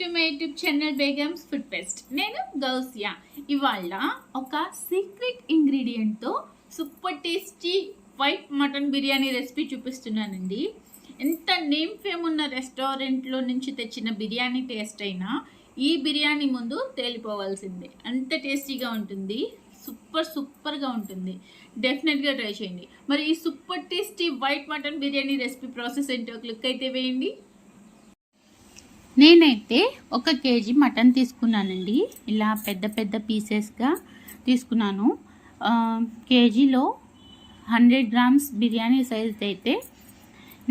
To my YouTube channel Begums food fest నేను గౌసియా. ఇవాళ ఒక secret ఇంగ్రీడియంట్తో super tasty white mutton biryani recipe చూపిస్తున్నానండి. ఎంత నేమ్ ఫేమ్ ఉన్న రెస్టారెంట్లో నుంచి తెచ్చిన బిర్యానీ టేస్ట్ అయినా ఈ బిర్యానీ ముందు తేలిపోవాల్సిందే. అంత టేస్టీగా ఉంటుంది. సూపర్ సూపర్గా ఉంటుంది. డెఫినెట్గా ట్రై చేయండి. మరి ఈ super tasty white mutton biryani recipe process ఏంటో క్లిక్ అయితే వేయండి. నేనైతే ఒక కేజీ మటన్ తీసుకున్నానండి. ఇలా పెద్ద పెద్ద పీసెస్గా తీసుకున్నాను. కేజీలో హండ్రెడ్ గ్రామ్స్ బిర్యానీ సైజ్ అయితే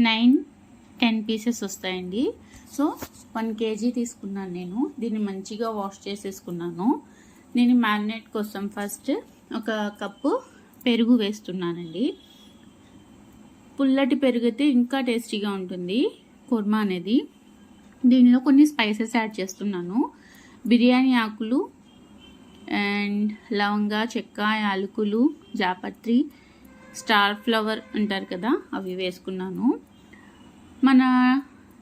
నైన్ టెన్ పీసెస్ వస్తాయండి. సో వన్ కేజీ తీసుకున్నాను నేను. దీన్ని మంచిగా వాష్ చేసేసుకున్నాను. నేను మ్యారినేట్ కోసం ఫస్ట్ ఒక కప్పు పెరుగు వేస్తున్నానండి. పుల్లటి పెరుగు అయితే ఇంకా టేస్టీగా ఉంటుంది. కుర్మా అనేది. దీనిలో కొన్ని స్పైసెస్ యాడ్ చేస్తున్నాను. బిర్యానీ ఆకులు అండ్ లవంగా చెక్క యాలకులు జాపత్రి స్టార్ ఫ్లవర్ అంటారు కదా అవి వేసుకున్నాను. మన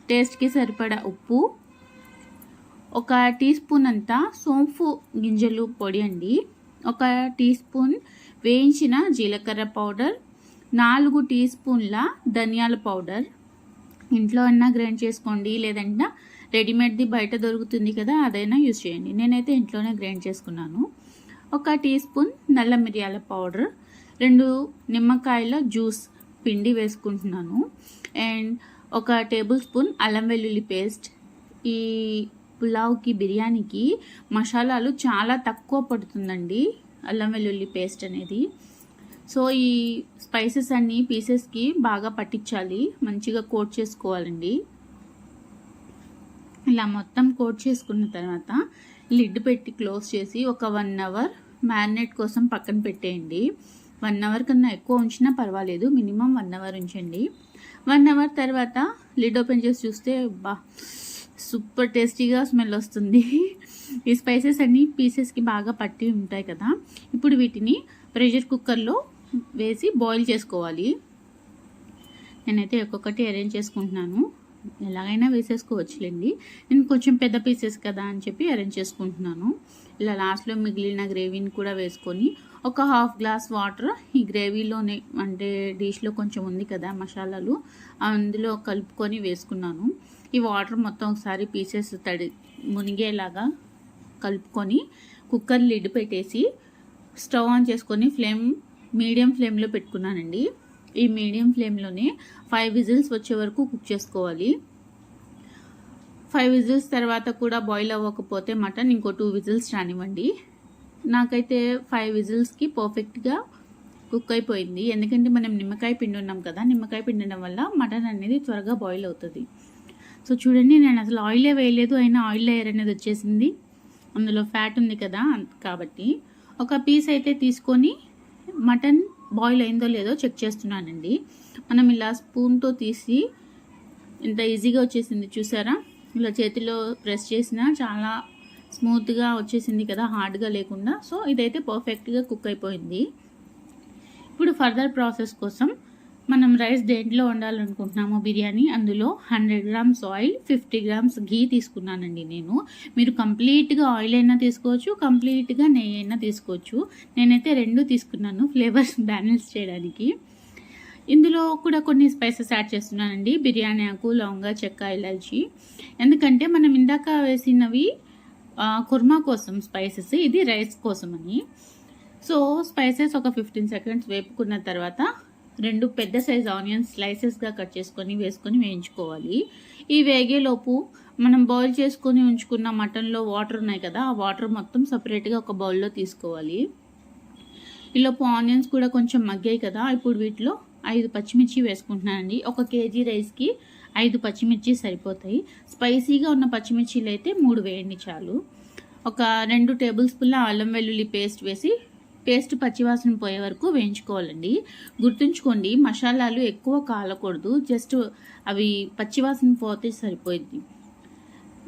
టేస్ట్కి సరిపడా ఉప్పు ఒక టీ స్పూన్ అంతా సోంపు గింజలు పొడి అండి. ఒక టీ స్పూన్ వేయించిన జీలకర్ర పౌడర్ నాలుగు టీ స్పూన్ల ధనియాల పౌడర్ ఇంట్లో అయినా గ్రైండ్ చేసుకోండి లేదంటే రెడీమేడ్ది బయట దొరుకుతుంది కదా అదైనా యూజ్ చేయండి. నేనైతే ఇంట్లోనే గ్రైండ్ చేసుకున్నాను. ఒక టీ స్పూన్ నల్ల మిరియాల పౌడర్ రెండు నిమ్మకాయల జ్యూస్ పిండి వేసుకుంటున్నాను. అండ్ ఒక టేబుల్ స్పూన్ అల్లం వెల్లుల్లి పేస్ట్. ఈ పులావ్కి బిర్యానీకి మసాలాలు చాలా తక్కువ పడుతుందండి అల్లం వెల్లుల్లి పేస్ట్ అనేది. సో ఈ స్పైసెస్ అన్ని పీసెస్కి బాగా పట్టించాలి. మంచిగా కోట్ చేసుకోవాలండి. ఇలా మొత్తం కోట్ చేసుకున్న తర్వాత లిడ్ పెట్టి క్లోజ్ చేసి ఒక వన్ అవర్ మ్యారినేట్ కోసం పక్కన పెట్టేయండి. వన్ అవర్ కన్నా ఎక్కువ ఉంచినా పర్వాలేదు. మినిమం వన్ అవర్ ఉంచండి. వన్ అవర్ తర్వాత లిడ్ ఓపెన్ చేసి చూస్తే బా సూపర్ టేస్టీగా స్మెల్ వస్తుంది. ఈ స్పైసెస్ అన్ని పీసెస్కి బాగా పట్టి ఉంటాయి కదా. ఇప్పుడు వీటిని ప్రెషర్ కుక్కర్లో వేసి బాయిల్ చేసుకోవాలి. నేనైతే ఒక్కొక్కటి అరేంజ్ చేసుకుంటున్నాను. ఎలాగైనా వేసేసుకోవచ్చులేండి. నేను కొంచెం పెద్ద పీసెస్ కదా అని చెప్పి అరేంజ్ చేసుకుంటున్నాను. ఇలా లాస్ట్లో మిగిలిన గ్రేవీని కూడా వేసుకొని ఒక హాఫ్ గ్లాస్ వాటర్ ఈ గ్రేవీలోనే అంటే డిష్లో కొంచెం ఉంది కదా మసాలాలు అందులో కలుపుకొని వేసుకున్నాను. ఈ వాటర్ మొత్తం ఒకసారి పీసెస్ తడి మునిగేలాగా కలుపుకొని కుక్కర్ లిడ్ పెట్టేసి స్టవ్ ఆన్ చేసుకొని ఫ్లేమ్ మీడియం ఫ్లేమ్లో పెట్టుకున్నానండి. ఈ మీడియం ఫ్లేమ్లోనే ఫైవ్ విజిల్స్ వచ్చే వరకు కుక్ చేసుకోవాలి. ఫైవ్ విజిల్స్ తర్వాత కూడా బాయిల్ అవ్వకపోతే మటన్ ఇంకో టూ విజిల్స్ రానివ్వండి. నాకైతే ఫైవ్ విజిల్స్కి పర్ఫెక్ట్గా కుక్ అయిపోయింది. ఎందుకంటే మనం నిమ్మకాయ పిండి ఉన్నాం కదా నిమ్మకాయ పిండడం వల్ల మటన్ అనేది త్వరగా బాయిల్ అవుతుంది. సో చూడండి నేను అసలు ఆయిలే వేయలేదు అయినా ఆయిల్ లేయర్ అనేది వచ్చేసింది. అందులో ఫ్యాట్ ఉంది కదా కాబట్టి. ఒక పీస్ అయితే తీసుకొని మటన్ బాయిల్ అయిందో లేదో చెక్ చేస్తున్నానండి. మనం ఇలా స్పూన్తో తీసి ఇంత ఈజీగా వచ్చేసింది చూసారా? ఇలా చేతిలో ప్రెస్ చేసినా చాలా స్మూత్గా వచ్చేసింది కదా హార్డ్గా లేకుండా. సో ఇదైతే పర్ఫెక్ట్గా కుక్ అయిపోయింది. ఇప్పుడు ఫర్దర్ ప్రాసెస్ కోసం మనం రైస్ దేంట్లో వండాలనుకుంటున్నామో బిర్యానీ అందులో hundred grams oil fifty grams ghee తీసుకున్నానండి నేను. మీరు కంప్లీట్గా ఆయిల్ అయినా తీసుకోవచ్చు కంప్లీట్గా నెయ్యి అయినా తీసుకోవచ్చు. నేనైతే రెండు తీసుకున్నాను ఫ్లేవర్స్ బ్యాలెన్స్ చేయడానికి. ఇందులో కూడా కొన్ని స్పైసెస్ యాడ్ చేస్తున్నానండి. బిర్యానీ ఆకు లవంగా చెక్క ఇలాచి. ఎందుకంటే మనం ఇందాక వేసినవి కుర్మా కోసం స్పైసెస్ ఇది రైస్ కోసం అని సో స్పైసెస్ ఒక ఫిఫ్టీన్ సెకండ్స్ వేపుకున్న తర్వాత రెండు పెద్ద సైజ్ ఆనియన్స్ స్లైసెస్గా కట్ చేసుకొని వేసుకొని వేయించుకోవాలి. ఈ వేగేలోపు మనం బాయిల్ చేసుకొని ఉంచుకున్న మటన్లో వాటర్ ఉన్నాయి కదా ఆ వాటర్ మొత్తం సపరేట్గా ఒక బౌల్లో తీసుకోవాలి. ఈలోపు ఆనియన్స్ కూడా కొంచెం మగ్గాయి కదా ఇప్పుడు వీటిలో ఐదు పచ్చిమిర్చి వేసుకుంటున్నానండి. ఒక కేజీ రైస్కి ఐదు పచ్చిమిర్చి సరిపోతాయి. స్పైసీగా ఉన్న పచ్చిమిర్చిలు అయితే మూడు వేయండి చాలు. ఒక రెండు టేబుల్ స్పూన్ల అల్లం వెల్లుల్లి పేస్ట్ వేసి పేస్ట్ పచ్చివాసన పోయే వరకు వేయించుకోవాలండి. గుర్తుంచుకోండి మసాలాలు ఎక్కువ కాలకూడదు. జస్ట్ అవి పచ్చివాసన పోతే సరిపోయింది.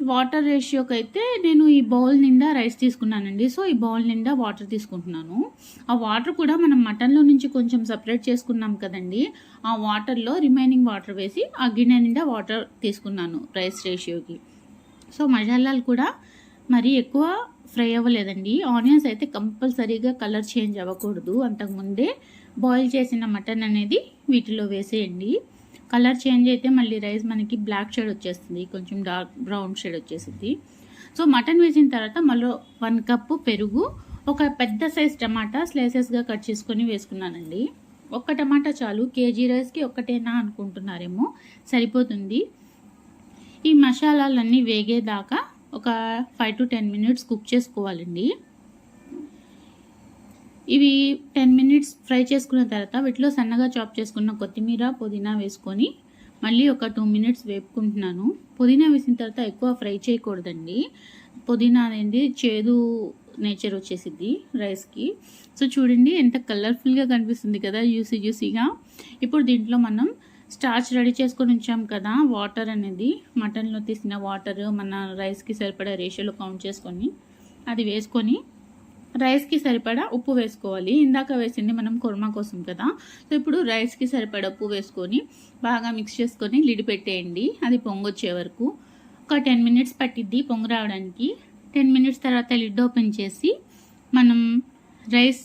వాటర్ రేషియోకి అయితే నేను ఈ బౌల్ నిండా రైస్ తీసుకున్నానండి. సో ఈ బౌల్ నిండా వాటర్ తీసుకుంటున్నాను. ఆ వాటర్ కూడా మనం మటన్లో నుంచి కొంచెం సపరేట్ చేసుకున్నాం కదండి. ఆ వాటర్లో రిమైనింగ్ వాటర్ వేసి ఆ గిన్నె నిండా వాటర్ తీసుకున్నాను రైస్ రేషియోకి. సో మసాలాలు కూడా మరీ ఎక్కువ ఫ్రై అవ్వలేదండి. ఆనియన్స్ అయితే కంపల్సరీగా కలర్ చేంజ్ అవ్వకూడదు. అంతకుముందే బాయిల్ చేసిన మటన్ అనేది వీటిలో వేసేయండి. కలర్ చేంజ్ అయితే మళ్ళీ రైస్ మనకి బ్లాక్ షేడ్ వచ్చేస్తుంది. కొంచెం డార్క్ బ్రౌన్ షేడ్ వచ్చేసింది సో మటన్ వేసిన తర్వాత మళ్ళీ వన్ కప్పు పెరుగు ఒక పెద్ద సైజ్ టమాటా స్లైసెస్గా కట్ చేసుకొని వేసుకున్నానండి. ఒక్క టమాటా చాలు. కేజీ రైస్కి ఒక్కటేనా అనుకుంటున్నారేమో సరిపోతుంది. ఈ మసాలాలన్నీ వేగేదాకా ఒక five to ten minutes cook చేసుకోవాలండి. ఇవి టెన్ మినిట్స్ ఫ్రై చేసుకున్న తర్వాత వీటిలో సన్నగా చాప్ చేసుకున్న కొత్తిమీర పుదీనా వేసుకొని మళ్ళీ ఒక టూ మినిట్స్ వేపుకుంటున్నాను. పుదీనా వేసిన తర్వాత ఎక్కువ ఫ్రై చేయకూడదండి. పుదీనా అనేది చేదు నేచర్ వచ్చేసిద్ది రైస్కి సో చూడండి ఎంత కలర్ఫుల్గా కనిపిస్తుంది కదా జ్యూసీ జ్యూసీగా. ఇప్పుడు దీంట్లో మనం స్టార్చ్ రెడీ చేసుకొని ఉంచాం కదా వాటర్ అనేది. మటన్లో తీసిన వాటర్ మన రైస్కి సరిపడా రేషియోలో కౌంట్ చేసుకొని అది వేసుకొని రైస్కి సరిపడా ఉప్పు వేసుకోవాలి. ఇందాక వేసింది మనం కుర్మా కోసం కదా. సో ఇప్పుడు రైస్కి సరిపడా ఉప్పు వేసుకొని బాగా మిక్స్ చేసుకొని లిడ్ పెట్టేయండి. అది పొంగొచ్చే వరకు. ఒక టెన్ మినిట్స్ పట్టిద్ది పొంగు రావడానికి. టెన్ మినిట్స్ తర్వాత లిడ్ ఓపెన్ చేసి మనం రైస్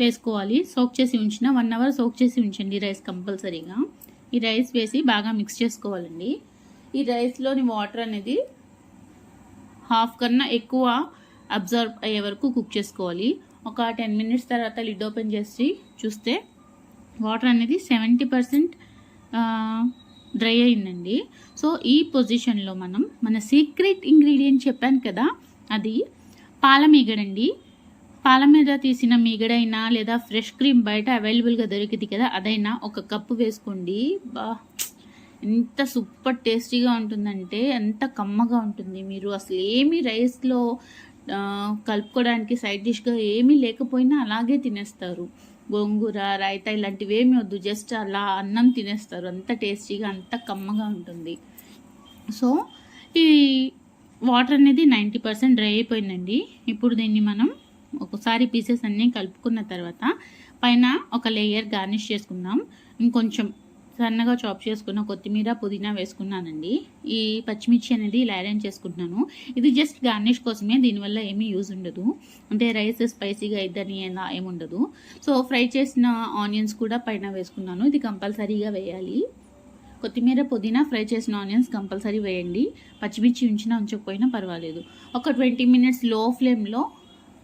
వేసుకోవాలి. సోక్ చేసి ఉంచిన వన్ అవర్ సోక్ చేసి ఉంచండి రైస్ కంపల్సరీగా. ఈ రైస్ వేసి బాగా మిక్స్ చేసుకోవాలండి. ఈ రైస్లోని వాటర్ అనేది హాఫ్ కన్నా ఎక్కువ అబ్జర్వ్ అయ్యే వరకు కుక్ చేసుకోవాలి. ఒక టెన్ మినిట్స్ తర్వాత లిడ్ ఓపెన్ చేసి చూస్తే వాటర్ అనేది సెవెంటీ పర్సెంట్ డ్రై అయిందండి. సో ఈ పొజిషన్లో మనం మన సీక్రెట్ ఇంగ్రీడియంట్ చెప్పాను కదా అది పాల మీగడండి పాల మీద తీసిన మీగడైనా లేదా ఫ్రెష్ క్రీమ్ బయట అవైలబుల్గా దొరికింది కదా అదైనా ఒక కప్పు వేసుకోండి. బా ఎంత సూపర్ టేస్టీగా ఉంటుందంటే ఎంత కమ్మగా ఉంటుంది. మీరు అసలు ఏమి రైస్లో కలుపుకోవడానికి సైడ్ డిష్గా ఏమీ లేకపోయినా అలాగే తినేస్తారు. గోంగూర రైతా ఇలాంటివి ఏమి వద్దు. జస్ట్ అలా అన్నం తినేస్తారు. అంత టేస్టీగా అంత కమ్మగా ఉంటుంది. సో ఈ వాటర్ అనేది నైంటీ పర్సెంట్ డ్రై అయిపోయిందండి. ఇప్పుడు దీన్ని మనం ఒకసారి పీసెస్ అన్నీ కలుపుకున్న తర్వాత పైన ఒక లేయర్ గార్నిష్ చేసుకుందాం. ఇంకొంచెం సన్నగా చాప్ చేసుకున్న కొత్తిమీర పుదీనా వేసుకున్నానండి. ఈ పచ్చిమిర్చి అనేది ఇలా అరేంజ్ చేసుకుంటున్నాను. ఇది జస్ట్ గార్నిష్ కోసమే దీనివల్ల ఏమీ యూజ్ ఉండదు. అంటే రైస్ స్పైసీగా ఇద్దని ఏముండదు సో ఫ్రై చేసిన ఆనియన్స్ కూడా పైన వేసుకున్నాను. ఇది కంపల్సరీగా వేయాలి. కొత్తిమీర పుదీనా ఫ్రై చేసిన ఆనియన్స్ కంపల్సరీ వేయండి. పచ్చిమిర్చి ఉంచినా ఉంచకపోయినా పర్వాలేదు. ఒక ట్వంటీ మినిట్స్లో ఫ్లేమ్లో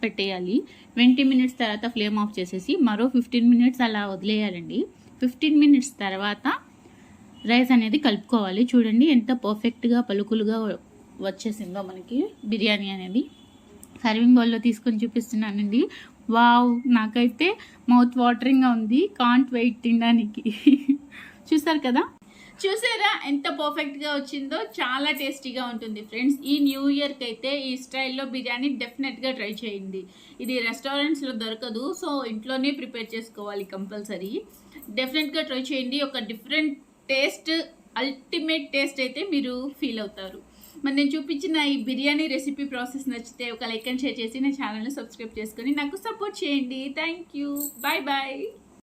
పెట్టేయాలి. ట్వంటీ మినిట్స్ తర్వాత ఫ్లేమ్ ఆఫ్ చేసేసి మరో ఫిఫ్టీన్ మినిట్స్ అలా వదిలేయాలండి. ఫిఫ్టీన్ మినిట్స్ తర్వాత రైస్ అనేది కలుపుకోవాలి. చూడండి ఎంత పర్ఫెక్ట్గా పలుకులుగా వచ్చేసిందో మనకి బిర్యానీ అనేది. సర్వింగ్ బౌల్లో తీసుకొని చూపిస్తున్నానండి. వావ్ నాకైతే మౌత్ వాటరింగ్గా ఉంది. కాంట్ వెయిట్ తినడానికి. చూసారు కదా? చూసారా ఎంత పర్ఫెక్ట్గా వచ్చిందో? చాలా టేస్టీగా ఉంటుంది ఫ్రెండ్స్. ఈ న్యూ ఇయర్కి అయితే ఈ స్టైల్లో బిర్యానీ డెఫినెట్గా ట్రై చేయండి. ఇది రెస్టారెంట్స్లో దొరకదు సో ఇంట్లోనే ప్రిపేర్ చేసుకోవాలి కంపల్సరీ. డెఫినెట్గా ట్రై చేయండి. ఒక డిఫరెంట్ టేస్ట్ అల్టిమేట్ టేస్ట్ అయితే మీరు ఫీల్ అవుతారు. మరి నేను చూపించిన ఈ బిర్యానీ రెసిపీ ప్రాసెస్ నచ్చితే ఒక లైక్ అండ్ షేర్ చేసి నా ఛానల్ని సబ్స్క్రైబ్ చేసుకొని నాకు సపోర్ట్ చేయండి. Thank you. Bye bye.